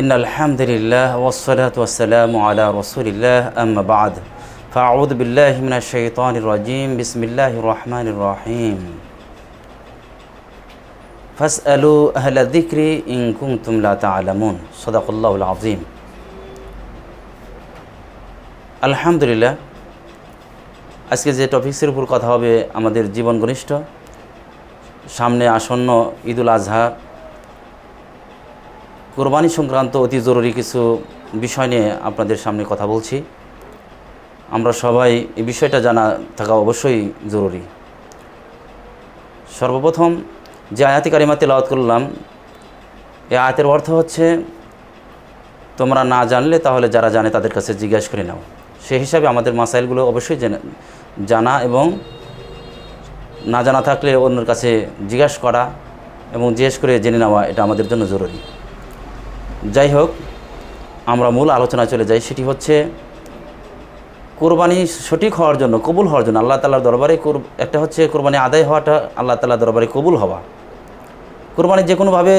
إن الحمد لله والصلاة والسلام على رسول الله أما بعد فأعوذ بالله من الشيطان الرجيم بسم الله الرحمن الرحيم فاسألوا أهل الذكر إن كنتم لا تعلمون صدق الله العظيم আলহামদুলিল্লাহ আজকে যে টপিক্সের উপর কথা হবে আমাদের জীবন ঘনিষ্ঠ সামনে আসন্ন ঈদুল আজহা কোরবানি সংক্রান্ত অতি জরুরি কিছু বিষয় নিয়ে আপনাদের সামনে কথা বলছি। আমরা সবাই এই বিষয়টা জানা থাকা অবশ্যই জরুরি। সর্বপ্রথম যে আয়াতি কারিমা তেলাওয়াত করলাম, এই আয়াতের অর্থ হচ্ছে, তোমরা না জানলে তাহলে যারা জানে তাদের কাছে জিজ্ঞাসা করে নাও। সেই হিসাবে আমাদের মাসাইলগুলো অবশ্যই জানা এবং না জানা থাকলে অন্যের কাছে জিজ্ঞাসা করা এবং জিজ্ঞেস করে জেনে নেওয়া এটা আমাদের জন্য জরুরি। যাই হোক, আমরা মূল আলোচনা চলে যাই। সেটি হচ্ছে কোরবানি সঠিক হওয়ার জন্য, কবুল হওয়ার জন্য, আল্লাহ তালার দরবারে একটা হচ্ছে কোরবানি আদায় হওয়াটা আল্লাহ তালার দরবারে কবুল হওয়া। কোরবানি যে কোনোভাবে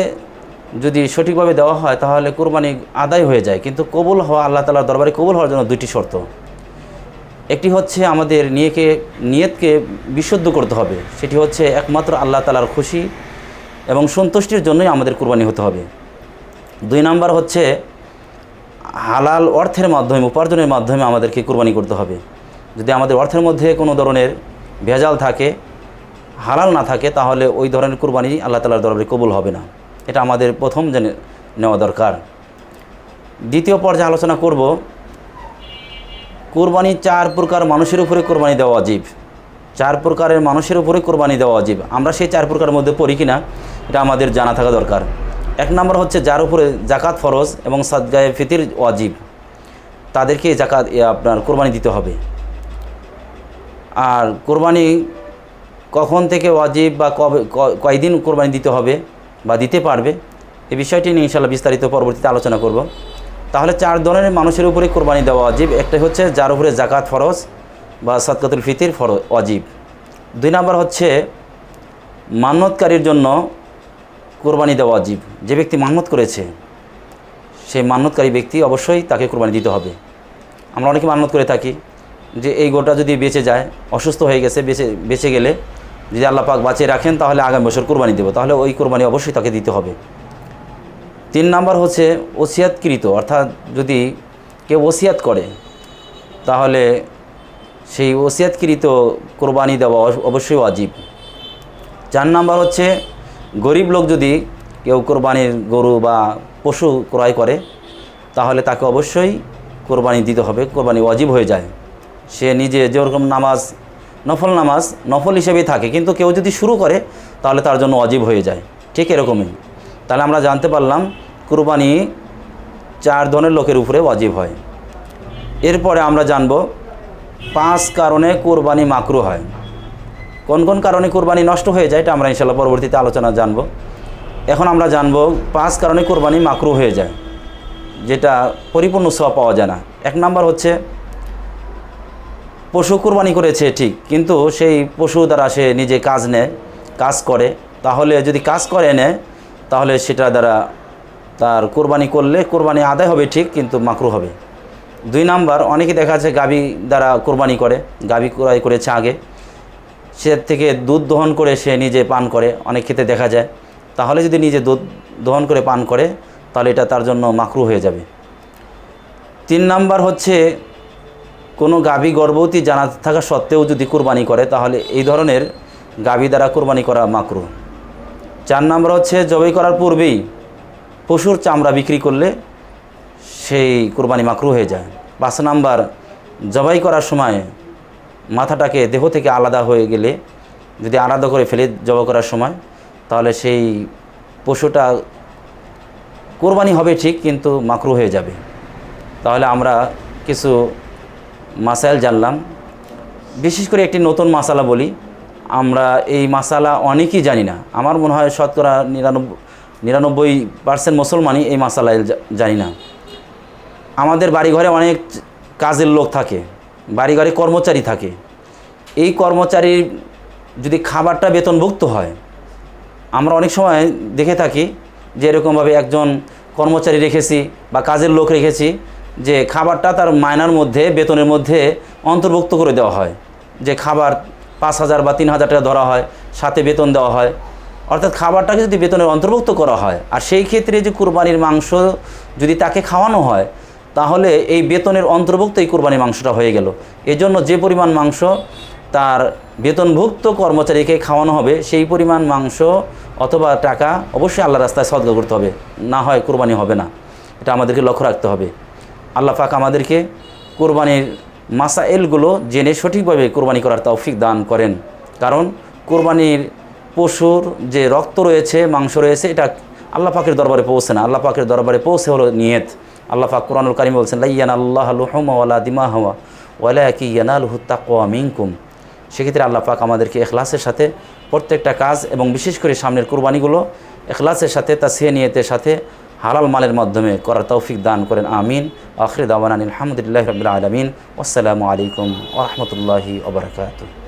যদি সঠিকভাবে দেওয়া হয়, তাহলে কোরবানি আদায় হয়ে যায়। কিন্তু কবুল হওয়া আল্লাহ তালার দরবারে কবুল হওয়ার জন্য দুটি শর্ত। একটি হচ্ছে আমাদের নিয়েকে, নিয়তকে বিশুদ্ধ করতে হবে। সেটি হচ্ছে একমাত্র আল্লাহ তালার খুশি এবং সন্তুষ্টির জন্যই আমাদের কোরবানি হতে হবে। দুই নাম্বার হচ্ছে, হালাল অর্থের মাধ্যমে, উপার্জনের মাধ্যমে আমাদেরকে কোরবানি করতে হবে। যদি আমাদের অর্থের মধ্যে কোনো ধরনের ভেজাল থাকে, হালাল না থাকে, তাহলে ওই ধরনের কোরবানি আল্লাহ তালার দরবারে কবুল হবে না। এটা আমাদের প্রথম জেনে নেওয়া দরকার। দ্বিতীয় পর্যায়ে আলোচনা করব, কোরবানি চার প্রকার মানুষের উপরে কোরবানি দেওয়া অজীব। চার প্রকারের মানুষের উপরে কোরবানি দেওয়া অজীব। আমরা সেই চার প্রকারের মধ্যে পড়ি কিনা, এটা আমাদের জানা থাকা দরকার। এক নম্বর হচ্ছে যার উপরে জাকাত ফরজ এবং সাদগায়ে ফিতির ওয়াজিব, তাদেরকে জাকাত আপনার কোরবানি দিতে হবে। আর কোরবানি কখন থেকে ওয়াজিব বা কবে কয়দিন কোরবানি দিতে হবে বা দিতে পারবে এই বিষয়টি নিয়ে ইনশাল্লাহ বিস্তারিত পরবর্তীতে আলোচনা করব। তাহলে চার ধরনের মানুষের উপরে কোরবানি দেওয়া অজীব একটা হচ্ছে যার উপরে জাকাত ফরজ বা সদকাতুল ফিতির ফর অজীব দুই নাম্বার হচ্ছে মান্যতকারীর জন্য কোরবানি দেওয়া অজীব। যে ব্যক্তি মান্যত করেছে, সেই মান্যতকারী ব্যক্তি অবশ্যই তাকে কোরবানি দিতে হবে। আমরা অনেকে মান্যত করে থাকি যে এই গোটা যদি বেঁচে যায়, অসুস্থ হয়ে গেছে, বেঁচে বেঁচে গেলে যদি আল্লাহ পাক বাঁচিয়ে রাখেন, তাহলে আগামী বছর কোরবানি দেবো। তাহলে ওই কোরবানি অবশ্যই তাকে দিতে হবে। তিন নাম্বার হচ্ছে ওসিয়াতকৃত, অর্থাৎ যদি কেউ ওসিয়াত করে, তাহলে সেই ওসিয়াতকৃত কোরবানি দেওয়া অব- অবশ্যই অজীব। চার নাম্বার হচ্ছে গরিব লোক যদি কেউ কোরবানির গরু বা পশু ক্রয় করে, তাহলে তাকে অবশ্যই কোরবানি দিতে হবে, কোরবানি অজীব হয়ে যায়। সে নিজে যেরকম নামাজ, নফল নামাজ, নফল হিসেবেই থাকে, কিন্তু কেউ যদি শুরু করে, তাহলে তার জন্য অজীব হয়ে যায়। ঠিক এরকমই। তাহলে আমরা জানতে পারলাম, কোরবানি চার ধরনের লোকের উপরে অজীব হয়। এরপরে আমরা জানব, পাঁচ কারণে কোরবানি মাকরু হয়। কোন কোন কারণে কোরবানি নষ্ট হয়ে যায় এটা আমরা ইনশাল্লাহ পরবর্তীতে আলোচনা জানব। এখন আমরা জানব পাঁচ কারণে কোরবানি মাকরু হয়ে যায়, যেটা পরিপূর্ণ সব পাওয়া যায় না। এক নাম্বার হচ্ছে, পশু কোরবানি করেছে ঠিক, কিন্তু সেই পশু দ্বারা সে নিজে কাজ নেয়, কাজ করে। তাহলে যদি কাজ করে নেয়, তাহলে সেটা দ্বারা তার কোরবানি করলে কোরবানি আদায় হবে ঠিক, কিন্তু মাকরু হবে। দুই নাম্বার, অনেকে দেখা যাচ্ছে গাভী দ্বারা কোরবানি করে, গাভী ক্রয় করেছে আগে। সে থেকে দুধ দহন করে সে নিজে পান করে, অনেক ক্ষেত্রে দেখা যায়। তাহলে যদি নিজে দুধ দহন করে পান করে, তাহলে এটা তার জন্য মাকরু হয়ে যাবে। তিন নাম্বার হচ্ছে, কোনো গাভী গর্ভবতী জানা থাকা সত্ত্বেও যদি কোরবানি করে, তাহলে এই ধরনের গাভী দ্বারা কোরবানি করা মাকরু। চার নাম্বার হচ্ছে, জবাই করার পূর্বেই পশুর চামড়া বিক্রি করলে সেই কোরবানি মাকরু হয়ে যায়। পাঁচ নাম্বার, জবাই করার সময় মাথাটাকে দেহ থেকে আলাদা হয়ে গেলে যদি আলাদা করে ফেলে জবাই করার সময়, তাহলে সেই পশুটা কোরবানি হবে ঠিক, কিন্তু মাকরু হয়ে যাবে। তাহলে আমরা কিছু মাসাইল জানলাম। বিশেষ করে একটি নতুন মাসালা বলি। আমরা এই মাসালা অনেকেই জানি না। আমার মনে হয় শতকরা নিরানব্বই নিরানব্বই পার্সেন্ট মুসলমানই এই মাসালা জানি না। আমাদের বাড়িঘরে অনেক কাজের লোক থাকে। বাড়িঘরে কর্মচারী থাকে। এই কর্মচারীর যদি খাবারটা বেতনভুক্ত হয়, আমরা অনেক সময় দেখে থাকি যে এরকমভাবে একজন কর্মচারী রেখেছি বা কাজের লোক রেখেছি যে খাবারটা তার মায়নার মধ্যে, বেতনের মধ্যে অন্তর্ভুক্ত করে দেওয়া হয়। যে খাবার পাঁচ হাজার বা তিন হাজার টাকা ধরা হয়, সাথে বেতন দেওয়া হয়। অর্থাৎ খাবারটাকে যদি বেতনের অন্তর্ভুক্ত করা হয়, আর সেই ক্ষেত্রে যে কুরবানির মাংস যদি তাকে খাওয়ানো হয় তাহলে এই বেতনের অন্তর্ভুক্ত এই কুরবানির মাংসটা হয়ে গেল। এজন্য যে পরিমাণ মাংস তার বেতনভুক্ত কর্মচারীকে খাওয়ানো হবে, সেই পরিমাণ মাংস অথবা টাকা অবশ্যই আল্লাহ রাস্তায় সদগা করতে হবে। না হয় কোরবানি হবে না। এটা আমাদেরকে লক্ষ্য রাখতে হবে। আল্লাহ পাক আমাদেরকে কোরবানির মাসাইলগুলো জেনে সঠিকভাবে কোরবানি করার তৌফিক দান করেন। কারণ কোরবানির পশুর যে রক্ত রয়েছে, মাংস রয়েছে, এটা আল্লাহ পাকের দরবারে পৌঁছে না। আল্লাহ পাকের দরবারে পৌঁছে হলো নিয়ত। আল্লাহ পাক কোরআনুল কারিম বলছেন, লাইয়ান আল্লাহ লুহমা ওয়ালা দিমা হওয়া ওয়ালা কি ইয়ানালহু তাকওয়া মিনকুম। সেক্ষেত্রে আল্লাহ পাক আমাদেরকে এখলাসের সাথে প্রত্যেকটা কাজ এবং বিশেষ করে সামনের কুরবানিগুলো এখলাসের সাথে তা সে নিয়তের সাথে, হালাল মালের মাধ্যমে করার তৌফিক দান করেন। আমিন। আখরি দাওয়ান আলহামদুলিল্লাহ রবিল আলমিন। আসসালামু আলাইকুম ওরহমতুল্লাহি ওবরাকাতু